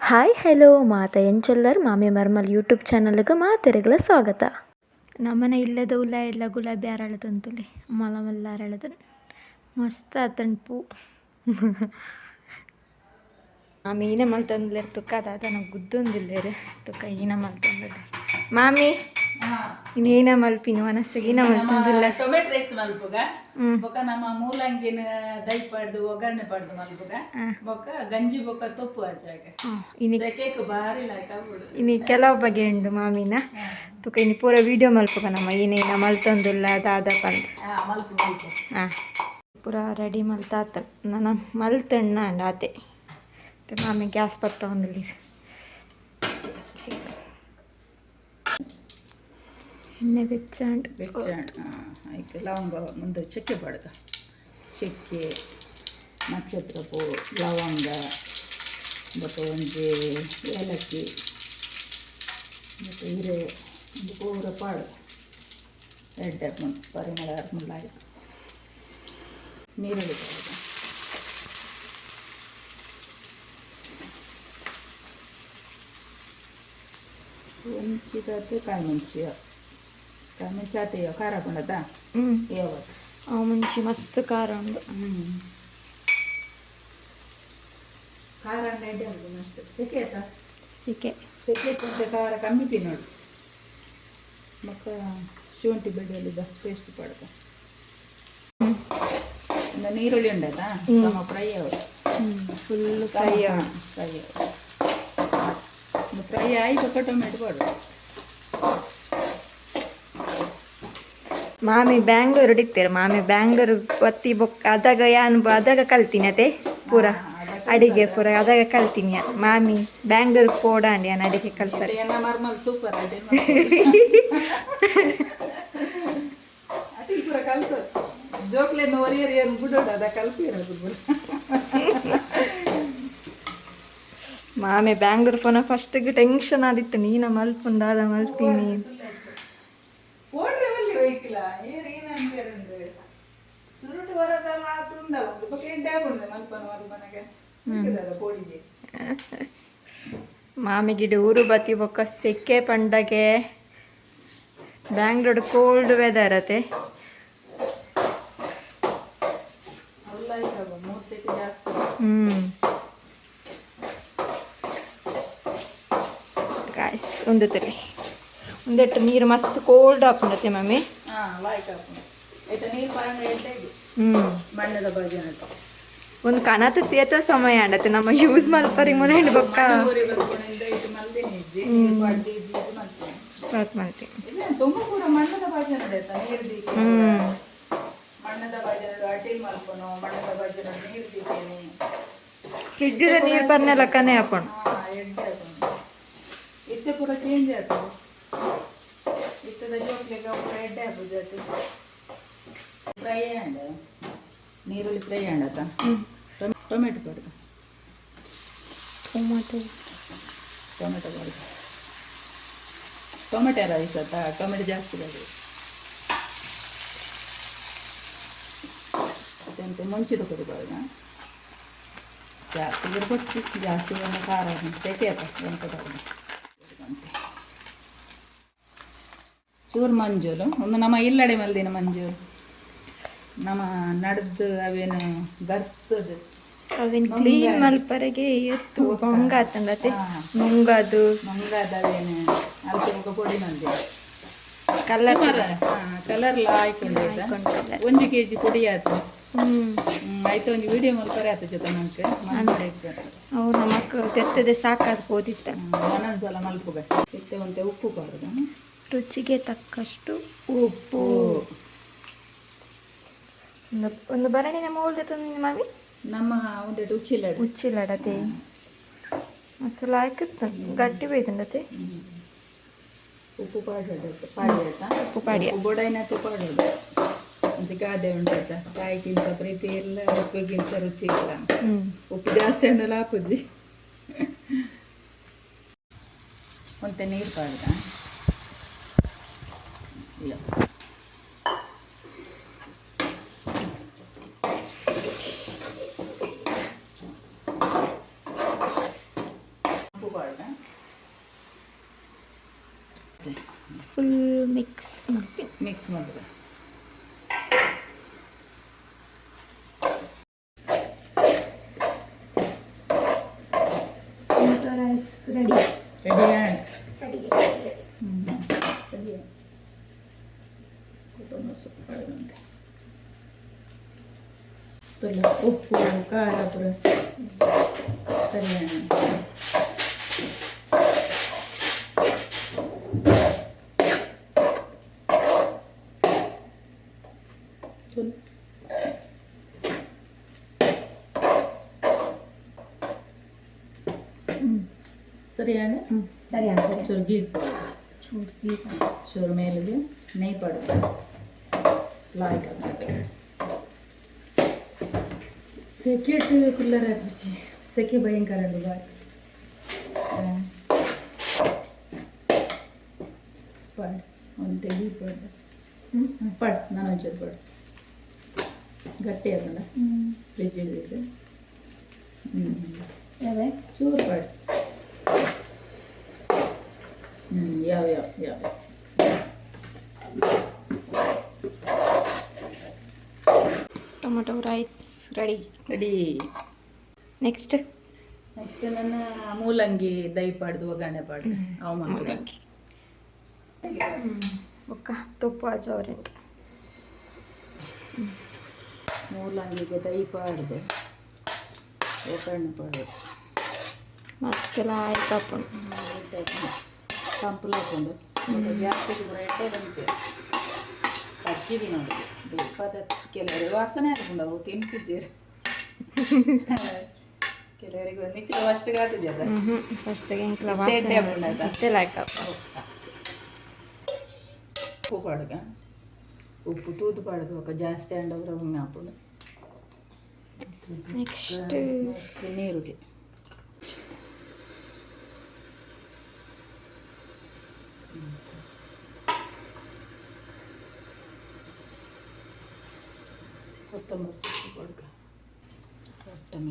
Hi hello ಮಾತ ಎಂಚೆಲ್ಲರ್ ಮಾಮಿ ಮರ್ಮಲ್ YouTube ಚಾನಲ್ಗೆ ಮಾತೆರೆಗಲ ಸ್ವಾಗತ. ನಮ್ಮನೆ ಇಲ್ಲದ ಉಲ್ಲ ಎಲ್ಲ ಗುಲಾಬಿ ಅರಳದಂತುಲೆ ಮಲ ಮಲ್ಲ ಅರಳದ ಮಸ್ತ್ ಆತನ್ ಪೂ. ಮಾಮಿ ಈನ ಮಲ್ತಂದ್ಲೇರ್ ತುಕ್ಕ ಅದಾದ ನಾವು ಗುದ್ದೊಂದಿಲ್ಲೇರು. ತುಕ್ಕ ಈನ ಮಲ್ತಂದ್ಲೇ ಮಾಮಿ ಇನ್ನು ಏನ ಮಲ್ಪಿನ ಮನಸ್ಸಿಗೆ ಈನ ಮಲ್ತಂದಿಲ್ಲ ಟೊಮೆಟೊ ರೈಸ್ ಮಲ್ಪುಗ. ಬೊಕ ನಮ್ಮ ಮೂಲಂಗಿನ ದೈ ಪಡ್ದು ಒಗ್ಗರಣೆ ಪಡ್ದು ಮಲ್ಪುಗ. ಬೊಕ ಗಂಜಿ ಬೊಕ ತೊಪ್ಪು ಹಚ್ಚಾಗ ಭಾರಿ ಆಗ್ಬಿಡು ಇನ್ನು ಕೆಲವು ಬಗೆ ಉಂಡು ಮಾಮಿನ ತುಕ ಇನ್ನು ಪೂರ ವಿಡಿಯೋ ಮಲ್ಪುಗ ನಮ್ಮ. ಏನೇನ ಮಲ್ತೊಂದುಲ್ಲ ದಾದ ಪಂದ್ ಹಾ ಪೂರ ರೆಡಿ ಮಲ್ತಾತ. ನಾನು ಮಲ್ತಣ್ಣ ಅಂಡ ಆತೆ ಮಾಮಿ ಗ್ಯಾಸ್ ಬತ್ತ ಎಣ್ಣೆ ಬೆಚ್ಚಾಂಡ್ ಬೆಚ್ಚಾಂಡ್ ಆಯ್ತು. ಲವಂಗ ಮುಂದೆ ಚಕ್ಕೆ ಪಡ್ದ ಚಕ್ಕೆ ನಕ್ಷತ್ರ ಪೂ ಲವಂಗ ಮತ್ತು ಒಂದು ಏಲಕ್ಕಿ ಮತ್ತು ಹೀರೆ ಒಂದು ಪೂರ ಪಾಡು. ರೆಡ್ ಹಾಕೊಂಡು ಪರಿಮಳ ಆಯ್ತು. ನೀರುಳ್ಳಿ ಪಡ್ದ ಒಂಚಿದತ್ತೆ ಕಾಯಿ ಮುಂಚಿ ಕಾಯಿ ಮುಂಚಿ ಆತೆಯೋ ಖಾರ ಹಾಕೊಂಡದ ಹ್ಞೂ ಯಾವತ್ತು ಅವು ಮುಂಚೆ ಮಸ್ತ್ ಖಾರ ಉಂಡು. ಖಾರ ಎಡ್ಡೆ ಉಂಟು ಮಸ್ತ್? ಸೆಕೆ ಆಯ್ತಾ? ಸೆಕೆ. ಸೆಕೆ ಕೊಂಚ ಖಾರ ಕಮ್ಮಿ ತಿನ್ನೋಡು ಮಕ್ಕ ಶುಂಠಿ ಬೆಳ್ಳುಳ್ಳಿ ಬಸ್ ಪೇಸ್ಟ್ ಪಡ್ದ ಇನ್ನು ನೀರುಳ್ಳಿ ಉಂಡದ ನಮ್ಮ ಫ್ರೈ ಅವರು. ಫುಲ್ ಫ್ರೈ ಫ್ರೈ ಫ್ರೈ ಆಯ್ತು ಟೊಮೆಟೊ ಪಡು ಮಾಮಿ ಬ್ಯಾಂಗ್ಳೂರು ಹಿಡಿತೀರ ಮಾಮಿ ಬ್ಯಾಂಗ್ಳೂರು ಒತ್ತಿ ಬೊಕ್ಕ ಅದಾಗ ಯಾನ್ ಅದಾಗ ಕಲ್ತೀನಿ ಅದೇ ಪೂರ. ಅಡಿಗೆ ಪೂರ ಅದಾಗ ಕಲ್ತೀನಿ ಮಾಮಿ ಬ್ಯಾಂಗ್ಳೂರು ಪೋಡಾಂಡಿ ನಾನು ಅಡಿಗೆ ಕಲ್ತಾರೆ ಮಾಮಿ ಬ್ಯಾಂಗ್ಳೂರು ಫೋನ ಫಸ್ಟಿಗೆ ಟೆನ್ಷನ್ ಆದಿತ್ತು. ನೀನ ಮಲ್ಪುಂದಾದ ಮಲ್ತೀನಿ. ಮಾಮಿಗಿಡ ಊರು ಬತ್ತಿ ಬೊಕ್ಕ ಸೆಕೆ ಪಂಡಗೆ ಬ್ಯಾಂಗ್ಳೂರ್ ಕೋಲ್ಡ್ ವೆದರ್ ಅತೆ ಹ್ಞೂ ಗಾಯ್ಸ್ ಒಂದು ತಲೆ. ಒಂದೆಟ್ಟು ನೀರು ಮಸ್ತ್ ಕೋಲ್ಡ್ ಹಾಕೊಂಡತೆ ಮಮ್ಮಿ ಹ್ಞೂ ಮಣ್ಣದ ಅಂತ. ಒಂದು ಕನತ ತೇತ ಸಮಯ ಅಂಡತೆ. ನಮ್ಮ ಯೂಸ್ ಮಾಡ್ತಾರೆ ಮನೆ ಇದು ಸ್ಟಾರ್ಟ್ ಮಾಡ್ತೀವಿ ಆಯ್ತಾ ನೀರು ಬರ್ನೆ ಲಕ್ಕನೆ ಹಾಕೊಂಡು ಇತ್ತೆ ಪೂರ ಚೇಂಜ್ ಆಯ್ತು. ಇತ್ತದ ಜೋಕ್ಲೆಗ ಎಡ್ಡೆ ಹಾಕುದು ಫ್ರೈ ಅಂಡ ನೀರುಳ್ಳಿ ಫ್ರೈ ಅಂಡತ ಟೊಮೆಟೊ ಪಡ್ದು ಟೊಮೆಟೊ. ಟೊಮೆಟೊ ಪಡ್ದು ಟೊಮೆಟೊ ರೈಸ್ ಆಯ್ತಾ ಟೊಮೆಟೊ ಜಾಸ್ತಿ ಬೇಡ ಅದಂತೆ ಮುಂಚಿದ ಕೊಡಬಾರ್ದ ಜಾಸ್ತಿ ಇರ್ಬೇಕು ಜಾಸ್ತಿ ಒಂದು ಖಾರ ಸೆಕೆ ಆಯ್ತಾ ಎಂತ ಚೂರು ಮಂಜೂರು ಒಂದು ನಮ್ಮ ಇಲ್ಲಡೆ ಮಲ್ದಿನ ಮಂಜೂರು ನಮ್ಮ ನಡೆದು ಅವೇನು ಬರ್ತದೆ ಅವೇನು ಕ್ಲೀನ್ ಮಲ್ಪರೆಗೆ ಎತ್ತು ಬಂಗ ಆತಂಡತೆ ಮುಂಗದು. ಮಂಗಾದವೇನು ಅದಕ್ಕೆ ಮುಖ ಪೊಡಿ ಮಂದಿ ಕಲರ್ ಕಲರ್ ಹಾಕೊಂಡು. ಒಂದು ಕೆ ಜಿ ಪುಡಿ ಆಯ್ತು. ಆಯ್ತು ಒಂದು ವಿಡಿಯೋ ಮಲ್ಪರೆ ಆಯ್ತು ಜೊತೆ ನಂಗೆ ಅವು ನಮಕ್ ತೆತ್ತದೆ ಸಾಕಾಗ್ಬೋದಿತ್ತ. ಒಂದೊಂದ್ಸಲ ಮಲ್ಪುಗ ಇತ್ತೆ ಉಪ್ಪು ಬಾರದು ರುಚಿಗೆ ತಕ್ಕಷ್ಟು ಉಪ್ಪು. ಒಂದು ಒಂದು ಭರಣಿನ ಮೌಲ್ಯ ತಂದು ಮಮ್ಮಿ ನಮ್ಮ ಒಂದು ರುಚಿಲ್ಲ ಉಚ್ಚಿಲಡತೆ ಮಸಾಲ ಹಾಕಿತ್ತ ಗಟ್ಟಿ ಬೇಯ್ತಂಡತೆ ಉಪ್ಪು ಪಾಡೋದು ಪಾಡಿ ಆಯ್ತಾ ಉಪ್ಪು ಪಾಡಿಯ ಬೊಡೈನತ್ತೆ ಪಾಡೋದು ಅಂತ ಗಾದೆ ಉಂಟಾಯ್ತಾ ಕಾಯಿಗಿಂತ ಪ್ರೀತಿ ಇಲ್ಲ ಉಪ್ಪಿಗಿಂತ ರುಚಿ ಇಲ್ಲ ಹ್ಞೂ ಉಪ್ಪು ಜಾಸ್ತಿ ಹಣ್ಣೆಲ್ಲ ಹಾಕುದ್ವಿ ಒಂತೆ ನೀರು ಪಾಡ್ದ ಇಲ್ಲ ಫುಲ್ ಮಿಕ್ಸ್ ಮಾಡಿ ಮಿಕ್ಸ್ ಮಾಡಿದ್ರೆ rice ready ready ready ready ಕುಟುಂಬ ಸ್ವಲ್ಪ ಉಪ್ಪು ಖಾರ ಪುರ ಸರಿಯಾಣ ಸರಿയാണ് ಸರಿ ಆಗ್ತದೆ ಚೂರು ಗೀ ಚೂರು ಮೇಲಿಗೆ ನೆಯ್ ಪಡುತ್ತೆ ಲಾಯ್ಕ್ ಆಗ್ತದೆ ಸೆಕೆಟ್ ಕುಲ್ಲರ್ ಹಾಕಿಸಿ ಸೆಕೆ ಭಯಂಕರ ಉಂಟು ಬಾಯ್ ಪಡ್. ಒಂದು ತೆಗಿ ಪಡ್. ಪಡ್. ನಾನು ಒಂಚೂರು ಪಡ್. ಗಟ್ಟಿ ಅದಲ್ಲ ಫ್ರಿಜ್ ಇದ್ದಿದ್ದು ಹ್ಞೂ ಯಾವೆ ಚೂರು ಪಡ್. ಹ್ಞೂ ಯಾವ ಯಾವ ಯಾವ tomato rice ready. Ready. Next next ನನ್ನ ಮೂಲಂಗಿ ದೈ ಪಾಡ್ದು ಒಗ್ಗರಣೆ ಪಾಡ್ದು ಅವು ಮೂಲಂಗಿ. ಒಕ್ಕ ತುಪ್ಪ ಹಚ್ಚೋರೆಂಟು ಮೂಲಂಗಿಗೆ ದೈ ಪಾಡ್ದೆ ಒಗ್ಗರಣೆ ಪಾಡ್ದೆ. ಮತ್ತೆಲ್ಲ ಆಯ್ತಪ್ಪ ಸಂಪಲ್ ಹಾಕೊಂಡು ಜಾಸ್ತಿ ಕೂಡ ಎಟ್ಟೆ ಬಂತು ಹಚ್ಚಿದಿ ನೋಡಿ ಬೇಸದ ಕೆಲವರಿಗೆ ವಾಸನೆ ಹಾಕೊಂಡು ಅವು ತಿನ್ಪಿದ್ದೀರಿ ಕೆಲವರಿಗೆ ಒಂದು ಕಿಲೋ ಅಷ್ಟು ಆಗ್ತದೆ ಹ್ಞೂ ಫಸ್ಟಿಗೆ ಇಂಕ್ಲ ತೆಡ್ಡೆ ಹಾಕೊಂಡಾಗ. ಮತ್ತೆಲ್ಲ ಹಾಕಪ್ಪ ಉಪ್ಪು ಪಾಡ್ಗ ಉಪ್ಪು ತೂದು ಪಾಡ್ದು ఒక ಜಾಸ್ತಿ ಅಂಡವ್ರ ಹಂಗೆ ಹಾಕೊಂಡು ನೆಕ್ಸ್ಟ್ ಅಷ್ಟು ನೀರುಗೆ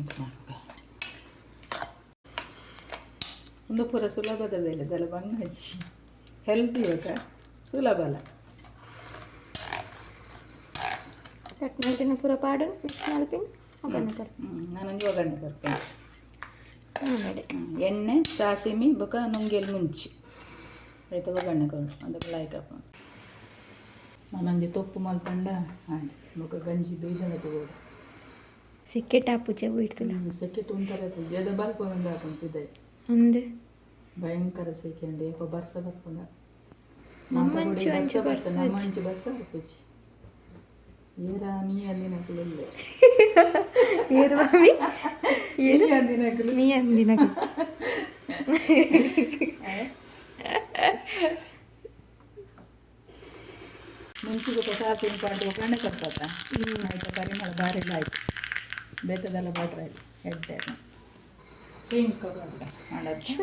ಒಟ್ಟ ಮಿಕ್ಸ್ ಮಾಡ್ಕ ಒಂದು ಪೂರ ಸುಲಭದ ಬೆಲೆ ದಲ ಬಂಗ ಹಚ್ಚಿ. ಹೆಲ್ದಿ ಇವಾಗ ಸುಲಭ ಅಲ್ಲ. ಚಟ್ನಿ ದಿನ ಪೂರ ಪಾಡು ಮಿಕ್ಸ್ ಮಾಡ್ತೀನಿ ಒಗ್ಗರಣೆ ಕರ್ ಹ್ಞೂ ನಾನೊಂದು ಒಗ್ಗರಣೆ ಕರ್ಕೊಂಡು ನೋಡಿ. ಎಣ್ಣೆ ಸಾಸಿಮಿ ಬೊಕ ನುಂಗೆಲ್ ಮುಂಚಿ. ಆಯ್ತು ಒಗ್ಗರಣೆ ಕೊಡು ಅದಕ್ಕೆ ಲಾಯ್ಕ್ ಹಾಕೊಂಡು ನಾನೊಂದು ತೊಪ್ಪು ಮಲ್ಪಂಡ ಹಾಂಡೆ ಬೊಕ ಗಂಜಿ ಬೇಯ್ದಂಗ ತಗೋಡು. ಸಿಕ್ಕೆ ಟಾಪುಜೆ ಬಿಡ್ತಿಲ್ಲ ಸೆಕೆ ತುಂತರ ಎದ ಬರ್ಕೊಂಡ ಹಾಕೊಂತಿದ್ದೆ ಒಂದು ಭಯಂಕರ ಸೆಕೆ ಅಂడి ಏಪ ಬರ್ಸ ಬರ್ಕೊಂಡ ನಮ್ಮ ಅಂಚು ಬರ್ಸ ನಮ್ಮ ಅಂಚು ಬರ್ಸ ಬರ್ಪುಜಿ ಏರ ನೀ ಅಂದಿನ ಕುಲಲ್ಲೇ ಏರು ಮಾಮಿ ಏನು? ಅಂದಿನ ಕುಲು ನೀ ಅಂದಿನ ಮುಂಚಿಗೆ ಸಾಸಿನ ಪಾಂಡು ಒಗ್ಗರಣೆ ಕೊಡ್ತಾತ ಆಯ್ತು ಪರಿಮಳ ಭಾರಿ ಆಯ್ತು. ಬೇತದೆಲ್ಲ ಬಾಟ್ರ ಆಯ್ತು ಎಡ್ಡೆ ಸ್ವಿಂಗ್ ಕೊಡ್ಬೇಡ ಮಾಡೋದು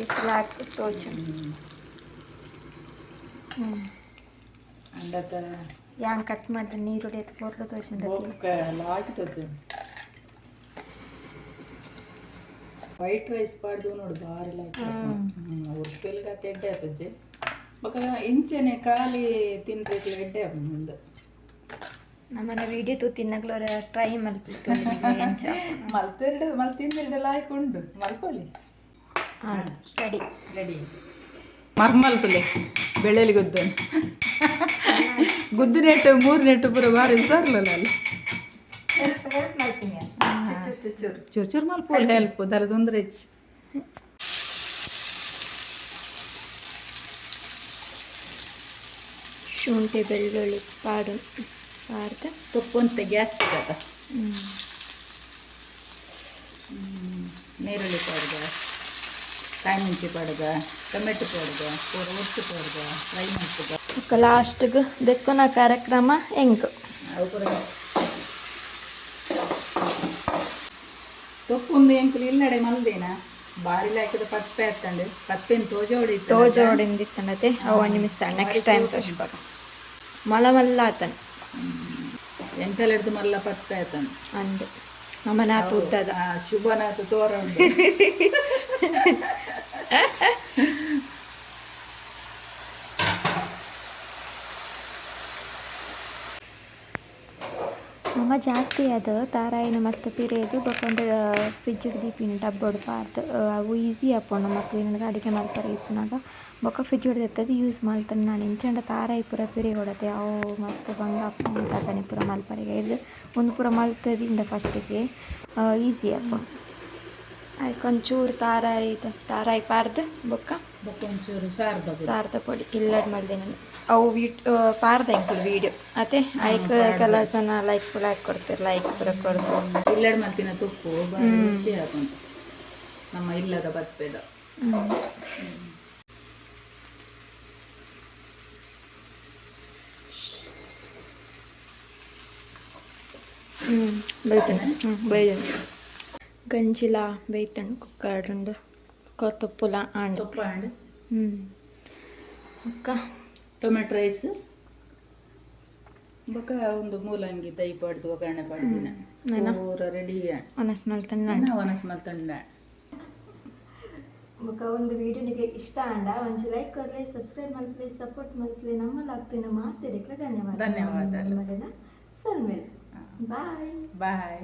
ಇಟ್ಲ ಹಾಕಿ ತೋಚು ಅಂಡತ್ತ ಯಾಂಗ್ ಕಟ್ ಮಾಡಿದ್ರೆ ನೀರು ಹೊಡೆಯತ್ತು ಪೋರ್ಲು ತೋಚುಂಡ ಬೊಕ್ಕ ಎಲ್ಲ ಹಾಕಿತದ್ದು ವೈಟ್ ರೈಸ್ ಪಾಡ್ದು ನೋಡು ಭಾರಿ ಲೈಕ್ ಉರ್ಪಿಲ್ಗ ಎಡ್ಡೆ ಆಪಜ್ಜಿ ಬೊಕ್ಕ ಇಂಚೆನೆ ಖಾಲಿ ತಿನ್ಬೇಕು ಎಡ್ಡೆ ಆಪ ಮುಂದೆ ನಮ್ಮನೆ ವಿಡಿಯೋ ತೂ ತಿನ್ನಗ್ಲು ಟ್ರೈ ಮಲ್ಪಿತ್ತು ಮಲ್ತೆರಡು ಮಲ್ ತಿಂದಿರಡೆಲ್ಲ ಹಾಕೊಂಡು ಮಲ್ಪಲ್ಲಿ ಹಾಂ ರೆಡಿ ರೆಡಿ ಮರ್ಮಲ್ಪಲೆ ಬೆಳೆಲಿ ಗುದ್ದು. ಗುದ್ದು ನೆಟ್ಟು ಮೂರು ನೆಟ್ಟು ಪೂರ ಬಾರಿ ಸರ್ಲಲ್ಲ ಅಲ್ಲಿ? ಚೂರು ಚೂರು ಮಲ್ಪೋಲ್ ಹೆಲ್ಪ್ ದರದೊಂದ್ರೆ ತೊಂದರೆ ಹೆಚ್ಚು ಶುಂಠಿ ಬೆಳ್ಳುಳ್ಳಿ ಪಾಡು ಆಡ್ತಾ ತೊಪ್ಪಂತ ಜಾಸ್ತಿ ಕಥ ನೀರುಳ್ಳಿ ಪೌಡ್ಗ ಕಾಯಿ ಮೆಣಸಿ ಪೌಡ್ಗ ಟೊಮೆಟೊ ಪೌಡ್ಗ ಪೂರ ಒಟ್ಟು ಪೌಡ್ಗ ಫ್ರೈ ಮಾಡ್ತದ ಲಾಸ್ಟ್ಗೆ ದೆಕ್ಕನ ಕಾರ್ಯಕ್ರಮ ಹೆಂಗೆ? ತೊಪ್ಪೊಂದು ಎಂಕುಲು ಇಲ್ಲಡೆ ಮಲ್ದೇನಾ ಬಾರಿಲ ಹಾಕಿದ ಪತ್ತೆ ಆಯ್ತಂಡು ಪತ್ತೆನ್ ತೋಜೋಡಿ ತೋಜೋಡಿಂದ ಇತ್ತಂಡತೆ ಅವ ನಿಮಿಸ್ತಾಳೆ. ನೆಕ್ಸ್ಟ್ ಟೈಮ್ ತೋಜ್ ಮಲ ಮಲ್ಲ ಆತನ್ ಎಂಕಲೆಡ್ದು ಮಲ್ಲ ಪತ್ತ ಆಯ್ತಾನೆ ಅಂದೆ. ಮಮನಾಥ ಉದ್ದದ. ಶುಭನಾಥ ತೋರ ಜಾಸ್ತಿ ಅದು ತಾರಾಯಿನ ಮಸ್ತ್ ಪಿರಿಯದು ಬೊಕೊಂದು ಫ್ರಿಡ್ಜ್ ದೀಪಿನ ಹೊಡ್ಪ ಪಾರ್ದ್ ಅವು ಈಸಿ ಆಪುಂಡು ಮಕ್ಳಿನ ಅಡುಗೆ ಮಾಡ್ತಾರೆ ಇಪ್ಪನಾಗ ಬೊಕ್ಕ ಫ್ರಿಡ್ಜ್ ಹೊಡೆದಿರ್ತದೆ ಯೂಸ್ ಮಾಡ್ತಾನೆ ನಾನು. ಇಂಚಂಡ ತಾರಾಯಿ ಪೂರ ಪಿರಿ ಹೊಡತೆ. ಅವು ಮಸ್ತ್ ಬಂಗ ಅಪ್ಪನಿ ಪೂರ ಮಲ್ಪರಿಗೆ ಇದು ಒಂದು ಪೂರ ಮಲ್ತದಿಂದ ಫಸ್ಟಿಗೆ ಈಸಿ ಅಪ್ಪ. ಆಯ್ತು, ಒಂಚೂರು ತಾರಾಯಿ ಇದು ತಾರಾಯಿ ಪಾರ್ದು ಬೊಕ್ಕ. ಸಾರ್ದ ಪೊಡಿ. ಇಲ್ಲಡ್ ಮಲ್ದೆ ನಾನು. ಅವು ವಿಟ್ ಪಾರ್ದ ಅಂಕಲ್ ವಿಡಿಯೋ ಐಕ್ ಕೆಲ ಜನ ಲೈಕ್ ಕೂಡ ಹಾಕಿ ಕೊಡ್ತೀರಿ ಲೈಕ್ ಕೊಡ್ತಾರೆ. ಇಲ್ಲಡ್ ಮತ್ತಿನ ತುಪ್ಪು ರುಚಿ ನಮ್ಮ ಇಲ್ಲದ ಬತ್ಪೆದ ಹ್ಞೂ ಬೈತೇನೆ. ಹ್ಞೂ ಗಂಜಿಲ ಬೈತಣ್ಣು ಕುಕ್ಕರ್ಡುಂಡು ಕೊತ್ತುಪ್ಪುಲ ಆಂಡ್ ತುಪ್ಪ ಹ್ಮ್. ಹ್ಞೂ ಅಕ್ಕ ಟೊಮೆಟೊ ರೈಸ್. ಬೊಕ ಒಂದು ಮೂಲಂಗಿ ದೈ ಪಾಡ್ದು ಒಗ್ಗರಣೆ ಪಡ್ದಿನ ಊರ ರೆಡಿ ಒನಸ್ ಮಲ್ತಣ್ಣ ನಾನು ಮಲ್ ಮಲ್ತಂಡ ఒక ಒಂದು ವಿಡಿಯೋ ನಿಮಗೆ ಇಷ್ಟ ಅಂಡ ಒಂಚು ಲೈಕ್ ಕೊರ್ಲೆ ಸಬ್ಸ್ಕ್ರೈಬ್ ಮಾಡ್ಲಿ ಸಪೋರ್ಟ್ ಮಾಡ್ಲಿ ನಮ್ಮಲ್ಲಿ ಆಗ್ತಿನ ಮಾತಿರಕ್ಕೆ ಧನ್ಯವಾದ. ಧನ್ಯವಾದ. ಸನ್ಮೇಲ್ ಬಾಯ್ ಬಾಯ್